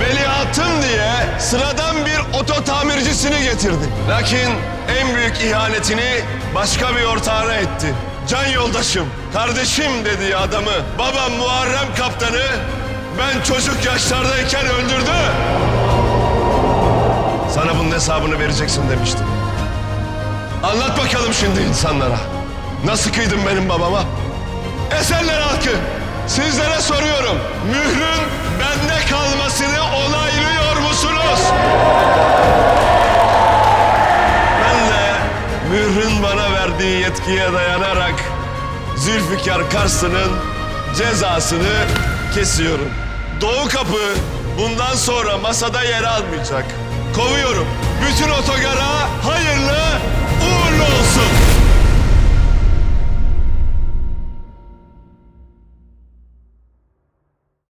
veliahtım diye sıradan bir oto tamircisini getirdi. Lakin en büyük ihanetini başka bir ortağına etti. Can yoldaşım, kardeşim dediği adamı babam Muharrem Kaptanı ben çocuk yaşlardayken öldürdü. Sana bunun hesabını vereceksin demiştim. Anlat bakalım şimdi insanlara. Nasıl kıydın benim babama? Esenler halkı, sizlere soruyorum. Mührün bende verdiği yetkiye dayanarak Zülfikar Karslı'nın cezasını kesiyorum. Doğu Kapı bundan sonra masada yer almayacak. Kovuyorum. Bütün